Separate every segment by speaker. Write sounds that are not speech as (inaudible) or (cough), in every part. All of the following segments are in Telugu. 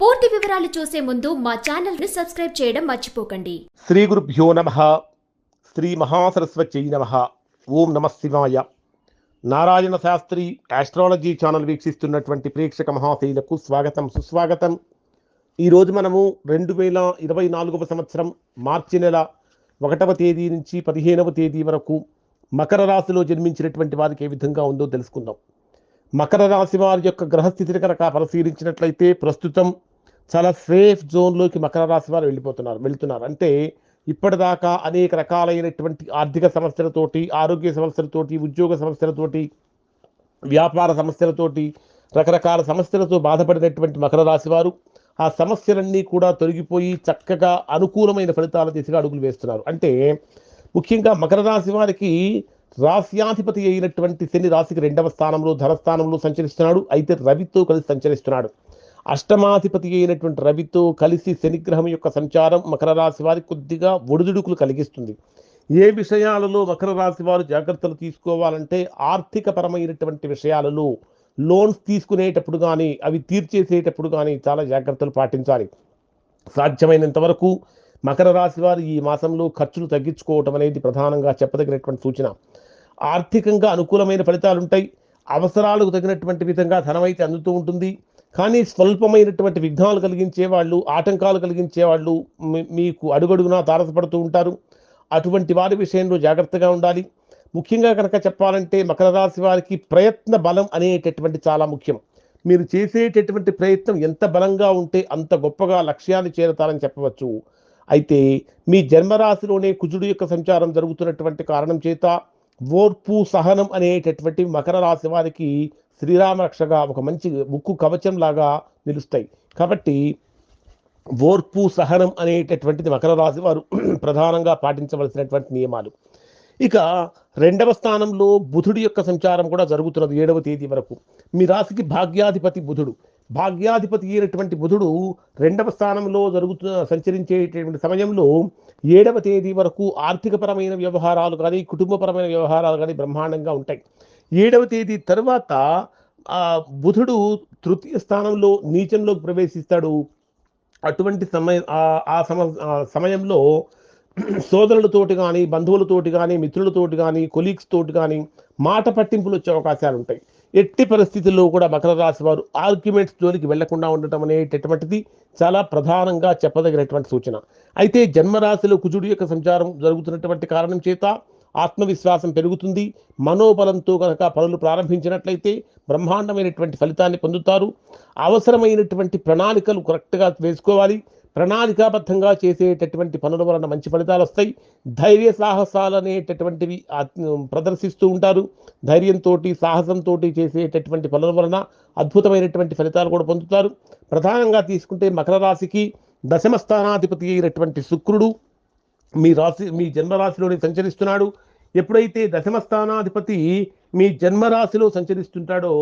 Speaker 1: పూర్తి వివరాలు చూసే ముందు మా ఛానల్ని సబ్స్క్రైబ్ చేయడం మర్చిపోకండి.
Speaker 2: శ్రీ గురుభ్యో నమ. శ్రీ మహాసరస్వతి నమ. ఓం నమ శివాయ. నారాయణ శాస్త్రి ఆస్ట్రాలజీ ఛానల్ వీక్షిస్తున్నటువంటి ప్రేక్షక మహాశైలకు స్వాగతం సుస్వాగతం. ఈరోజు మనము రెండు వేల ఇరవై నాలుగవ సంవత్సరం మార్చి నెల ఒకటవ తేదీ నుంచి పదిహేనవ తేదీ వరకు మకర రాశిలో జన్మించినటువంటి వారికి ఏ విధంగా ఉందో తెలుసుకుందాం. మకర రాశి వారి యొక్క గ్రహస్థితిని కనుక పరిశీలించినట్లయితే ప్రస్తుతం చాలా సేఫ్ జోన్లోకి మకర రాశి వారు వెళ్ళిపోతున్నారు వెళ్తున్నారు. అంటే ఇప్పటిదాకా అనేక రకాలైనటువంటి ఆర్థిక సమస్యలతోటి ఆరోగ్య సమస్యలతోటి ఉద్యోగ సమస్యలతోటి వ్యాపార సమస్యలతోటి రకరకాల సమస్యలతో బాధపడినటువంటి మకర రాశి వారు ఆ సమస్యలన్నీ కూడా తొలగిపోయి చక్కగా అనుకూలమైన ఫలితాల దిశగా అడుగులు వేస్తున్నారు. అంటే ముఖ్యంగా మకర రాశి వారికి రాశ్యాధిపతి అయినటువంటి శని రాశికి రెండవ స్థానంలో ధనస్థానంలో సంచరిస్తున్నాడు. అయితే రవితో కలిసి సంచరిస్తున్నాడు. అష్టమాధిపతి అయినటువంటి రవితో కలిసి శనిగ్రహం యొక్క సంచారం మకర రాశి వారికి కొద్దిగా ఒడిదుడుకులు కలిగిస్తుంది. ఏ విషయాలలో మకర రాశి వారు జాగ్రత్తలు తీసుకోవాలంటే ఆర్థిక పరమైనటువంటి విషయాలలో లోన్స్ తీసుకునేటప్పుడు కానీ అవి తీర్చేసేటప్పుడు కానీ చాలా జాగ్రత్తలు పాటించాలి. సాధ్యమైనంత వరకు మకర రాశి వారు ఈ మాసంలో ఖర్చులు తగ్గించుకోవటం అనేది ప్రధానంగా చెప్పదగినటువంటి సూచన. ఆర్థికంగా అనుకూలమైన ఫలితాలు ఉంటాయి అవసరాలకు తగినటువంటి విధంగా ధనం అయితే అందుతూ ఉంటుంది. కానీ స్వల్పమైనటువంటి విఘ్నాలు కలిగించే వాళ్ళు ఆటంకాలు కలిగించే వాళ్ళు మీకు అడుగడుగునా తారసపడుతూ ఉంటారు. అటువంటి వారి విషయంలో జాగ్రత్తగా ఉండాలి. ముఖ్యంగా కనుక చెప్పాలంటే మకర రాశి వారికి ప్రయత్న బలం అనేటటువంటి చాలా ముఖ్యం. మీరు చేసేటటువంటి ప్రయత్నం ఎంత బలంగా ఉంటే అంత గొప్పగా లక్ష్యాన్ని చేరతారని చెప్పవచ్చు. అయితే మీ జన్మరాశిలోనే కుజుడు యొక్క సంచారం జరుగుతున్నటువంటి కారణం చేత ఓర్పు సహనం అనేటటువంటి మకర రాశి వారికి శ్రీరామరక్షగా ఒక మంచి ముక్కు కవచం లాగా నిలుస్తాయి. కాబట్టి ఓర్పు సహనం అనేటటువంటిది మకర రాశి వారు (clears throat) ప్రధానంగా పాటించవలసినటువంటి నియమాలు. ఇక రెండవ స్థానంలో బుధుడి యొక్క సంచారం కూడా జరుగుతున్నది ఏడవ తేదీ వరకు. మీ రాశికి భాగ్యాధిపతి బుధుడు. భాగ్యాధిపతి అయినటువంటి బుధుడు రెండవ స్థానంలో జరుగుతున్న సంచరించేటటువంటి సమయంలో ఏడవ తేదీ వరకు ఆర్థికపరమైన వ్యవహారాలు కానీ కుటుంబపరమైన వ్యవహారాలు కానీ బ్రహ్మాండంగా ఉంటాయి. ఏడవ తేదీ తర్వాత ఆ బుధుడు తృతీయ స్థానంలో నీచంలోకి ప్రవేశిస్తాడు. అటువంటి సమయ ఆ- సమ సమయంలో సోదరులతోటి కానీ బంధువులతోటి కానీ మిత్రులతోటి కానీ కొలీగ్స్ తోటి కానీ మాట పట్టింపులు వచ్చే అవకాశాలు ఉంటాయి. ఎట్టి పరిస్థితుల్లో కూడా మకర రాశి వారు ఆర్గ్యుమెంట్స్ జోలికి వెళ్ళకుండా ఉండటం అనేటటువంటిది చాలా ప్రధానంగా చెప్పదగినటువంటి సూచన. అయితే జన్మరాశిలో కుజుడు యొక్క సంచారం జరుగుతున్నటువంటి కారణం చేత ఆత్మవిశ్వాసం పెరుగుతుంది. మనోబలంతో కనుక పనులు ప్రారంభించినట్లయితే బ్రహ్మాండమైనటువంటి ఫలితాన్ని పొందుతారు. అవసరమైనటువంటి ప్రణాళికలు కరెక్ట్గా వేసుకోవాలి. ప్రణాళికాబద్ధంగా చేసేటటువంటి పనుల వలన మంచి ఫలితాలు వస్తాయి. ధైర్య సాహసాలు అనేటటువంటివి ప్రదర్శిస్తూ ఉంటారు. ధైర్యంతో సాహసంతో చేసేటటువంటి పనుల వలన అద్భుతమైనటువంటి ఫలితాలు కూడా పొందుతారు. ప్రధానంగా తీసుకుంటే మకర రాశికి దశమ స్థానాధిపతి అయినటువంటి శుక్రుడు మీ రాశి మీ జన్మరాశిలోనే సంచరిస్తున్నాడు. ఎప్పుడైతే దశమ స్థానాధిపతి మీ జన్మరాశిలో సంచరిస్తుంటాడో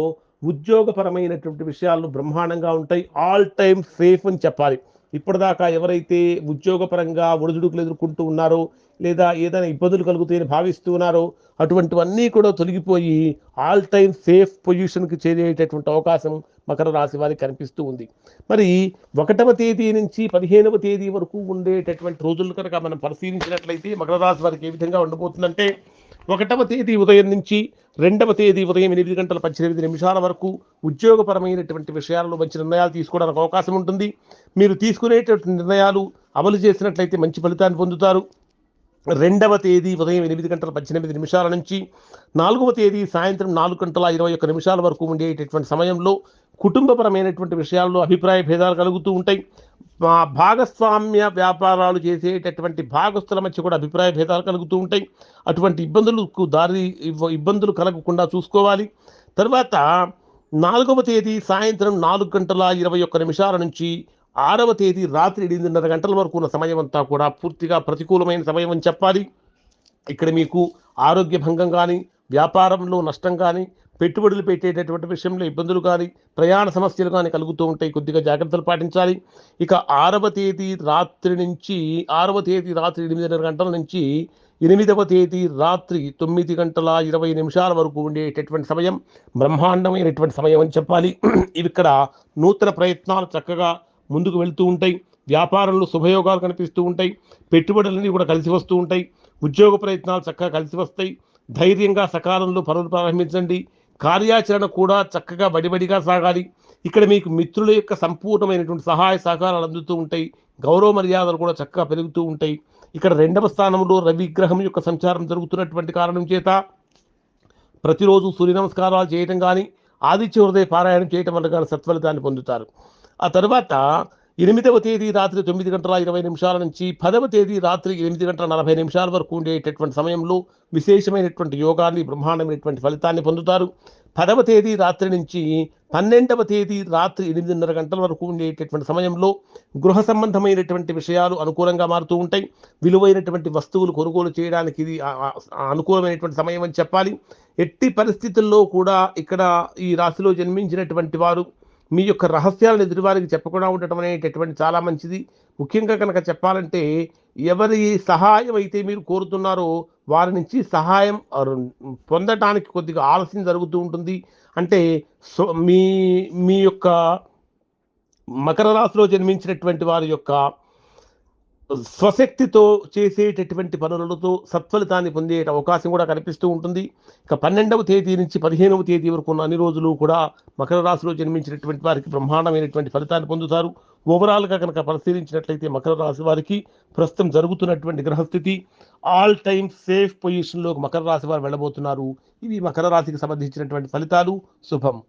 Speaker 2: ఉద్యోగపరమైనటువంటి విషయాలు బ్రహ్మాండంగా ఉంటాయి. ఆల్ టైమ్ సేఫ్ అని చెప్పాలి. ఇప్పటిదాకా ఎవరైతే ఉద్యోగపరంగా ఒడిదుడుకులు ఎదుర్కొంటూ ఉన్నారో లేదా ఏదైనా ఇబ్బందులు కలుగుతాయని భావిస్తూ ఉన్నారో అటువంటివన్నీ కూడా తొలగిపోయి ఆల్ టైమ్ సేఫ్ పొజిషన్కి చేరేటటువంటి అవకాశం మకర రాశి వారికి కనిపిస్తూ ఉంది. మరి ఒకటవ తేదీ నుంచి పదిహేనవ తేదీ వరకు ఉండేటటువంటి రోజులు కనుక మనం పరిశీలించినట్లయితే మకర రాశి వారికి ఏ విధంగా ఉండబోతుందంటే ఒకటవ తేదీ ఉదయం నుంచి రెండవ తేదీ ఉదయం ఎనిమిది గంటల పద్దెనిమిది నిమిషాల వరకు ఉద్యోగపరమైనటువంటి విషయాల్లో మంచి నిర్ణయాలు తీసుకోవడానికి అవకాశం ఉంటుంది. మీరు తీసుకునేటటువంటి నిర్ణయాలు అమలు చేసినట్లయితే మంచి ఫలితాన్ని పొందుతారు. రెండవ తేదీ ఉదయం ఎనిమిది గంటల పద్దెనిమిది నిమిషాల నుంచి నాలుగవ తేదీ సాయంత్రం నాలుగు గంటల ఇరవై ఒక్క నిమిషాల వరకు ఉండేటటువంటి సమయంలో కుటుంబపరమైనటువంటి విషయాల్లో అభిప్రాయ భేదాలు కలుగుతూ ఉంటాయి. భాగస్వామ్య వ్యాపారాలు చేసేటటువంటి భాగస్తుల మధ్య కూడా అభిప్రాయ భేదాలు కలుగుతూ ఉంటాయి. అటువంటి ఇబ్బందులకు దారి ఇవ్వ- ఇబ్బందులు కలగకుండా చూసుకోవాలి. తర్వాత నాలుగవ తేదీ సాయంత్రం నాలుగు గంటల ఇరవై ఒక్క నిమిషాల నుంచి ఆరవ తేదీ రాత్రి ఎనిమిదిన్నర గంటల వరకు ఉన్న సమయం అంతా కూడా పూర్తిగా ప్రతికూలమైన సమయం అని చెప్పాలి. ఇక్కడ మీకు ఆరోగ్య భంగం కానీ వ్యాపారంలో నష్టం కానీ పెట్టుబడులు పెట్టేటటువంటి విషయంలో ఇబ్బందులు కానీ ప్రయాణ సమస్యలు కానీ కలుగుతూ ఉంటాయి. కొద్దిగా జాగ్రత్తలు పాటించాలి. ఇక ఆరవ తేదీ రాత్రి నుంచి ఆరవ తేదీ రాత్రి ఎనిమిదిన్నర గంటల నుంచి ఎనిమిదవ తేదీ రాత్రి తొమ్మిది గంటల ఇరవై నిమిషాల వరకు ఉండేటటువంటి సమయం బ్రహ్మాండమైనటువంటి సమయం అని చెప్పాలి. (clears throat) ఇవి ఇక్కడ నూతన ప్రయత్నాలు చక్కగా ముందుకు వెళ్తూ ఉంటాయి. వ్యాపారంలో శుభయోగాలు కనిపిస్తూ ఉంటాయి. పెట్టుబడులన్నీ కూడా కలిసి వస్తూ ఉంటాయి. ఉద్యోగ ప్రయత్నాలు చక్కగా కలిసి వస్తాయి. ధైర్యంగా సకాలంలో పనులు ప్రారంభించండి. కార్యాచరణ కూడా చక్కగా బడిబడిగా సాగాలి. ఇక్కడ మీకు మిత్రుల యొక్క సంపూర్ణమైనటువంటి సహాయ సహకారాలు అందుతూ ఉంటాయి. గౌరవ మర్యాదలు కూడా చక్కగా పెరుగుతూ ఉంటాయి. ఇక్కడ రెండవ స్థానంలో రవిగ్రహం యొక్క సంచారం జరుగుతున్నటువంటి కారణం చేత ప్రతిరోజు సూర్య నమస్కారాలు చేయటం కానీ ఆదిత్య హృదయ పారాయణం చేయటం వల్ల కానీ సత్ఫలితాన్ని పొందుతారు. ఆ తర్వాత ఎనిమిదవ తేదీ రాత్రి తొమ్మిది గంటల ఇరవై నిమిషాల నుంచి పదవ తేదీ రాత్రి ఎనిమిది గంటల నలభై నిమిషాల వరకు ఉండేటటువంటి సమయంలో విశేషమైనటువంటి యోగాన్ని బ్రహ్మాండమైనటువంటి ఫలితాన్ని పొందుతారు. పదవ తేదీ రాత్రి నుంచి పన్నెండవ తేదీ రాత్రి ఎనిమిదిన్నర గంటల వరకు ఉండేటటువంటి సమయంలో గృహ సంబంధమైనటువంటి విషయాలు అనుకూలంగా మారుతూ ఉంటాయి. విలువైనటువంటి వస్తువులు కొనుగోలు చేయడానికి ఇది అనుకూలమైనటువంటి సమయం అని చెప్పాలి. ఎట్టి పరిస్థితుల్లో కూడా ఇక్కడ ఈ రాశిలో జన్మించినటువంటి వారు మీ యొక్క రహస్యాలను ఎదుటివారికి చెప్పకుండా ఉండటం అనేటటువంటి చాలా మంచిది. ముఖ్యంగా కనుక చెప్పాలంటే ఎవరి సహాయం అయితే మీరు కోరుతున్నారో వారి నుంచి సహాయం పొందటానికి కొద్దిగా ఆలస్యం జరుగుతూ ఉంటుంది. అంటే సో మీ మీ యొక్క మకర రాశిలో జన్మించినటువంటి వారి యొక్క స్వశక్తితో చేసేటటువంటి పనులతో సత్ఫలితాన్ని పొందే అవకాశం కూడా కనిపిస్తూ ఉంటుంది. ఇక పన్నెండవ తేదీ నుంచి పదిహేనవ తేదీ వరకు ఉన్న అన్ని రోజులు కూడా మకర రాశిలో జన్మించినటువంటి వారికి బ్రహ్మాండమైనటువంటి ఫలితాన్ని పొందుతారు. ఓవరాల్గా కనుక పరిశీలించినట్లయితే మకర రాశి వారికి ప్రస్తుతం జరుగుతున్నటువంటి గ్రహస్థితి ఆల్ టైమ్ సేఫ్ పొజిషన్లో మకర రాశి వారు వెళ్ళబోతున్నారు. ఇవి మకర రాశికి సంబంధించినటువంటి ఫలితాలు. శుభం.